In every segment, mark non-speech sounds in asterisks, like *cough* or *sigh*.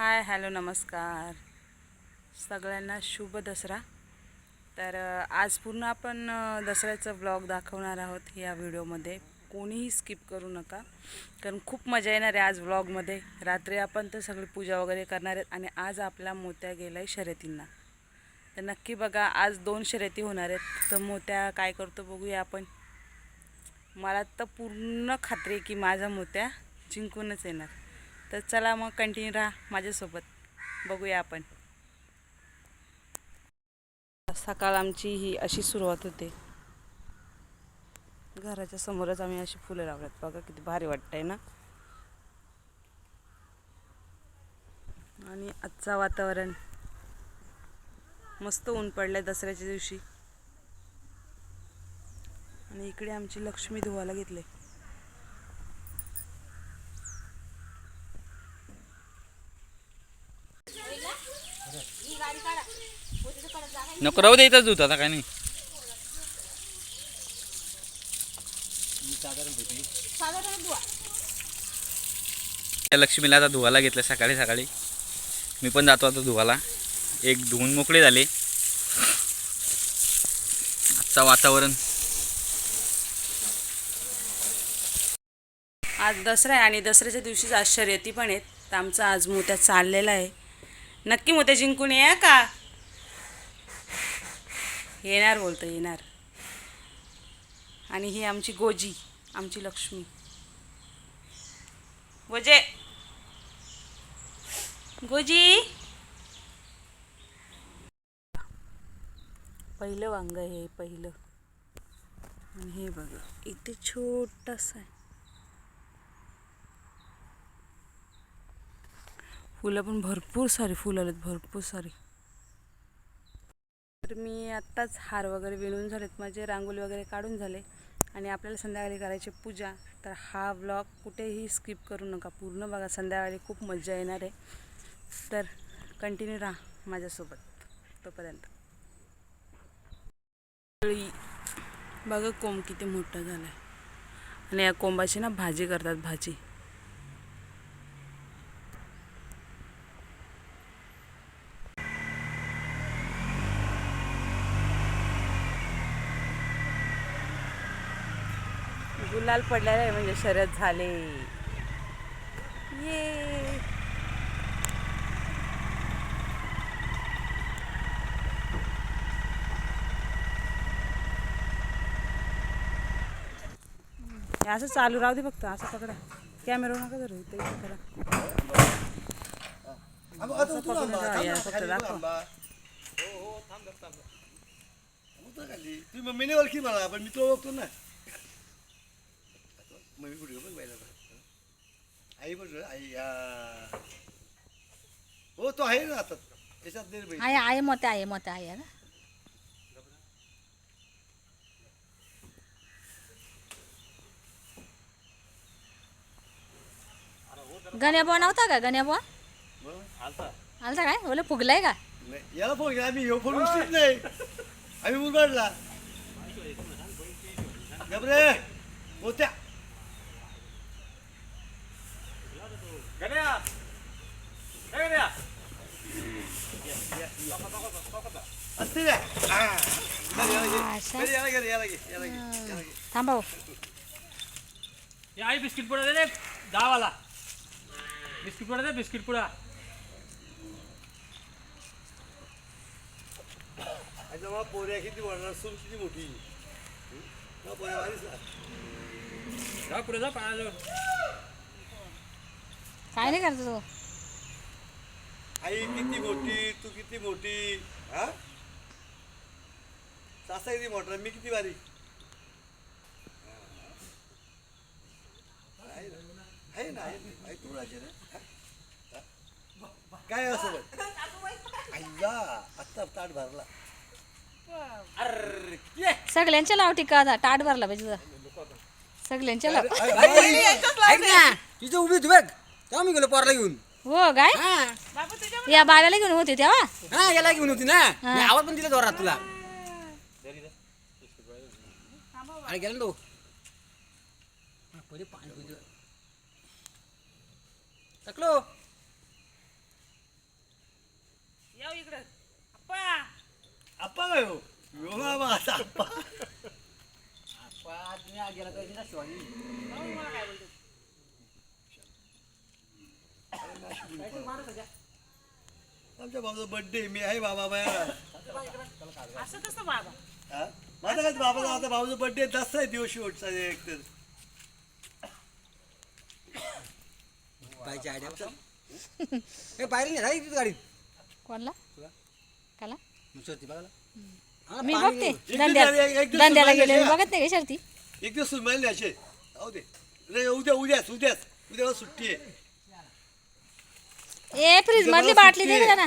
Hi hello नमस्कार. सगळ्यांना शुभ दसरा. तर आज पूर्ण आपण दसऱ्याचं ब्लॉग दाखवणार आहोत या व्हिडिओमध्ये. कोणीही स्किप करू नका कारण खूप मजा येणार आहे आज ब्लॉगमध्ये रात्री आपण तर सगळी पूजा वगैरे करणार आहेत आणि आज आपला मोत्या गेला आहे शर्यतींना. तर नक्की बघा आज दोन शर्यती होणार आहेत. तर मोत्या काय करतो बघूया आपण. मला तर पूर्ण खात्री आहे की माझा मोत्या जिंकूनच येणार. तर चला मग कंटिन्यू राहा माझ्यासोबत. बघूया आपण. सकाळ आमची ही अशी सुरुवात होते. घराच्या समोरच आम्ही अशी फुलं लावल्यात. बघा किती भारी वाटतंय ना? आणि आजचा वातावरण. मस्त ऊन पडलंय दसऱ्याच्या दिवशी. आणि इकडे आमची लक्ष्मी धुवायला घेतले नको राहू दे दूध आता काय नाही. त्या लक्ष्मीला आता धुवायला घेतलं सकाळी सकाळी. मी पण जातो आता धुवायला. एक धुवून मोकळे झाले. आजचा वातावरण. आज दसरा आहे आणि दसऱ्याच्या दिवशीच आज शर्यती पण आहेत. तर आमचा आज मोत्या चाललेला आहे. नक्की मोत्या जिंकून या का? येणार बोलतो येणार. आणि ही आमची गोजी आमची लक्ष्मी. गोजे. गोजी. पहिलं वांग हे पहिलं. आणि हे बघा इथे छोटासा आहे. फुलं पण भरपूर सारी फुलं आलेत भरपूर सारी. तर मी आत्ताच हार वगैरे विणून झालेत. माझे रांगोळी वगैरे काढून झाले. आणि आपल्याला संध्याकाळी करायची पूजा. तर हा ब्लॉग कुठेही स्किप करू नका. पूर्ण बघा संध्याकाळी खूप मजा येणार आहे. तर कंटिन्यू राहा माझ्यासोबत तोपर्यंत. बघा कोंब किती मोठा झाला आहे आणि या कोंबाची ना भाजी करतात भाजी. गुलाल पडलेला आहे म्हणजे शर्यत झाले. ये. हे असं चालू राहू दे फक्त असं पकडा. कॅमेरा नका धरू इथे करा. फक्त दाखवा. तुम्ही मम्मीने ओळखी मला पण मी तो ओळखतो ना. मम्मी आई आई या हो तो आहे ना आता त्याच्यात. आहे आहे मोठे आहे मोठे आहे ना गण्या बुवा नव्हता का गण्या मग? आलता काय बोले फुगलाय का याला फोन केला आम्ही ह्यो फोन उचलीत नाही आम्ही मुरबाडला गबरे मोत्या असते रे. हा. याला घे, अशा? घे, याला घे, याला घे, याला घे, याला घे. थांबा हो. ये आई बिस्किट पुडा दे रे दहावाला बिस्किट पुडा दे बिस्किट पुडा आता मग पोऱ्या किती वाढणार सून किती मोठी हं? मग पोऱ्या भारीच ना. जा पुढे जा पाण्याजवळ काय नाही करतो तो आई किती मोठी तू किती मोठी हा सासा किती मोठा मी किती बारीक आहे ना आहे ना आहे ना. आहे तू राजे रे हा? हा? काय असं आईला आत्ता ताट भरला सगळ्यांच्या लाव टिका आता ताट भरला पाहिजे सगळ्यांच्या लाव ऐक ना तिथं उभी होती बघ तेव्हा मी गेलो पोरला घेऊन. हो काय? या बाळाला घेऊन होती तेव्हा? हा याला घेऊन होती ना. आवाज पण दिला जोरात तुला. अरे गेला ना टाकलो. येऊ इकडं. हो? गेला तर शिवाजी. आमच्या बाबाचा बर्थडे मी आहे बाबा बाया. असं कसं बाबा? हा? माझा काय बाबाचा आता बाबाचा बर्थडे दसरा आहे दिवस शेवटचा एक तर पाहिजे आयडिया हे नाही गाडीत. कोणला? काला? बघायला. हा, मी पाणी बघते. एक धंद्याला दिवस- एक दिवस धंद्याला सुट्टी गेले मी. बघत नाही का शर्ती? एक दिवस सुनवायला असे जाऊ दे. रे उद्या उद्याच उद्याच. उद्या सुट्टी आहे. ए फ्रीज उद्या मधली मला बाटली सुट्टी दे आहे. ना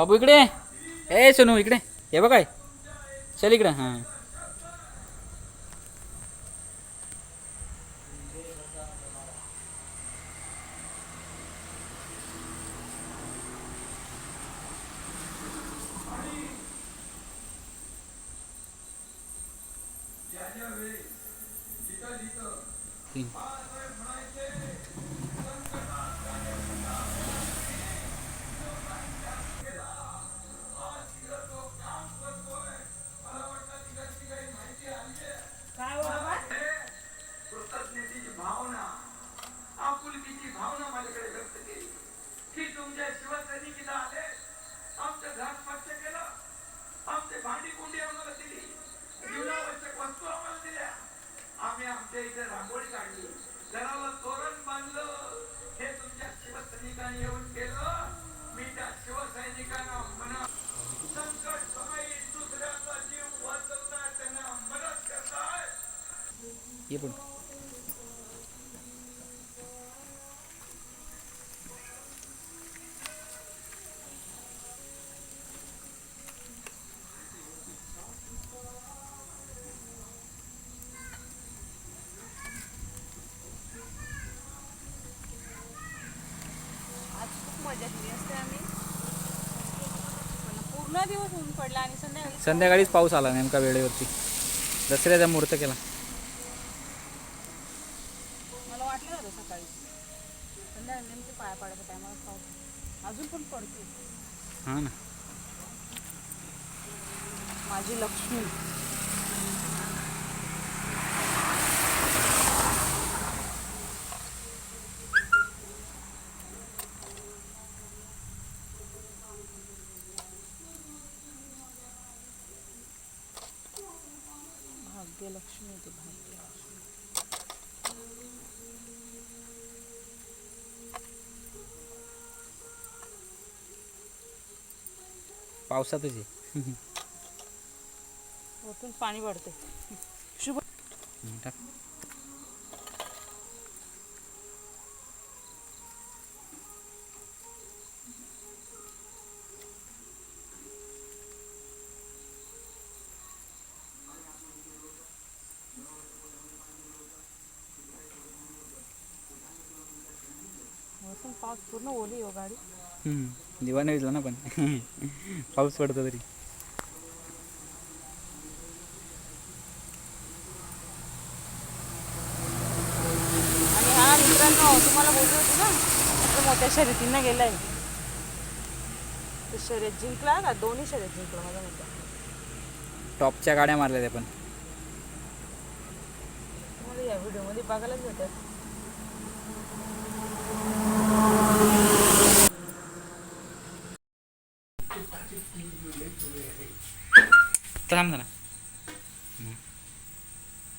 बाबू इकडे ए सोनू इकडे. हे बघाय चल इकडे. हां. कृतज्ञतेची भावना आपुलकीची भावना माझ्याकडे व्यक्त केली की तुमच्या शिवसैनिकीला आले आमचं घर स्वच्छ केलं आमचे भांडी कुंडी आम्हाला दिली जीवनावश्यक वस्तू आम्हाला दिल्या आम्ही आमच्या इथे रांगोळी काढली घराला तोरण बांधलं हे तुमच्या शिवसैनिकांनी येऊन केलं मी त्या शिवसैनिकांना मना संकट समयी दुसऱ्याचा जीव वाचवताय त्यांना मदत करताय ये पण आज खूप मजा केली असते आम्ही पण पूर्ण दिवस ऊन पडला आणि संध्याकाळी संध्याकाळीच पाऊस आला नेमका वेळेवरती. दसऱ्याचा मुहूर्त केला मला वाटलं होतं सकाळी संध्याकाळी नेमके पाया पाडायच्या टायमाला पाऊस अजून पण पडतो हां ना. माझी लक्ष्मी. पावसातच आहे. वरतून पाणी पडते शुभ टाक पाऊस पूर्ण ओली हो गाडी. दिवाने विजला ना पण. *laughs* पाऊस पडतो तरी. आणि हा मित्रांनो तुम्हाला बोलली होती ना तो मोठ्या शर्यतींना गेलाय. तो शर्यत जिंकला का दोन्ही शर्यत जिंकला माझा मुद्दा टॉपच्या गाड्या मारल्या त्या पण. तुम्हाला या व्हिडिओमध्ये बघायलाच भेटत थांब जरा.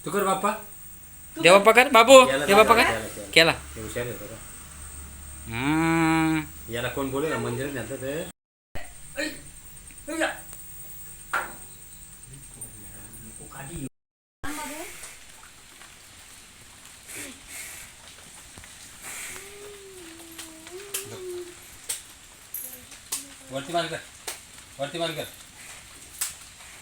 तू कर बाप्पा. देवा पकार बाबू केला, देवा पकार केला, हुशार आहे बरं. हां याला कोण बोलू ना मंदिरात नेलं ते. वरती बांध कर. वरती बांध कर.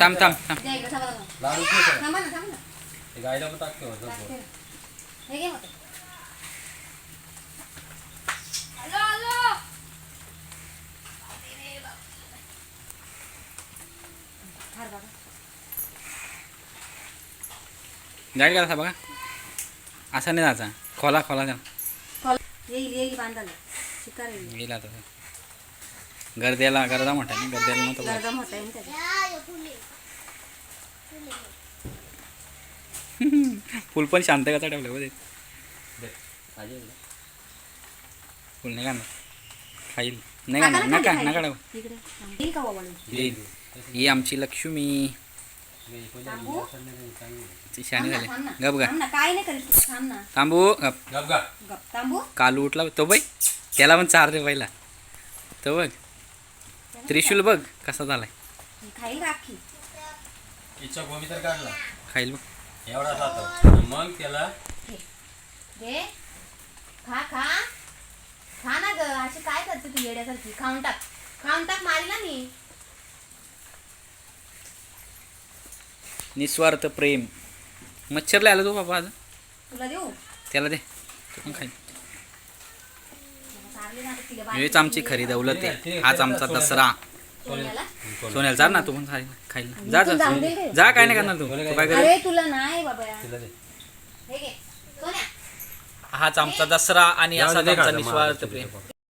थांब थांब थांब. गायला पण टाकते. हे गाईड करा बघा. असा नाही जायचा. खोला खोला येईल येईल बांधायला. शिकार येईल आता. गर्द्याला गर्दा मोठा नाही गर्द्याला नव्हतं मोठा आहे ना त्याचा. *laughs* फुल पण शांत कसा ठेवलं बघ. फुल नाही काढणार खाईल. नाही काढणार नका नका टाकू. इकडे. थांब. येईल का येईल. ही आमची लक्ष्मी. ती शाणी झाली. थांब ना. गप गा. थांब ना काय नाही करीत थांब ना. थांबू गप. गप. थांबू. कालू उठला तो बाई. त्याला पण चार दे पहिला. तो बघ. त्रिशूल बघ कसा झालाय. खाईल राखी. इच्छा भूमी तर काढला. खाईल बघ. एवढा जातो मग त्याला दे खा खा. खा ना ग. अशी काय करते तू येड्यासारखी? खाऊन टाक. खाऊन टाक मारी ना मी. निस्वार्थ प्रेम. मच्छरला आला तो बाबा आज. तुला देऊ? त्याला दे. तो पण खाईल चालली ना आता तिला बाई. हेच आमची खरी दौलत आहे. हाच आमचा दसरा. सोन्याला? जा ना तू पण ना. जा जा. जा. काय नाही करणार तू. तू काय कर. अरे तुला नाही बाबा. तिला दे. हे घे. सोन्या. हाच आमचा दसरा आणि असा काढा, निस्वार्थ प्रेम.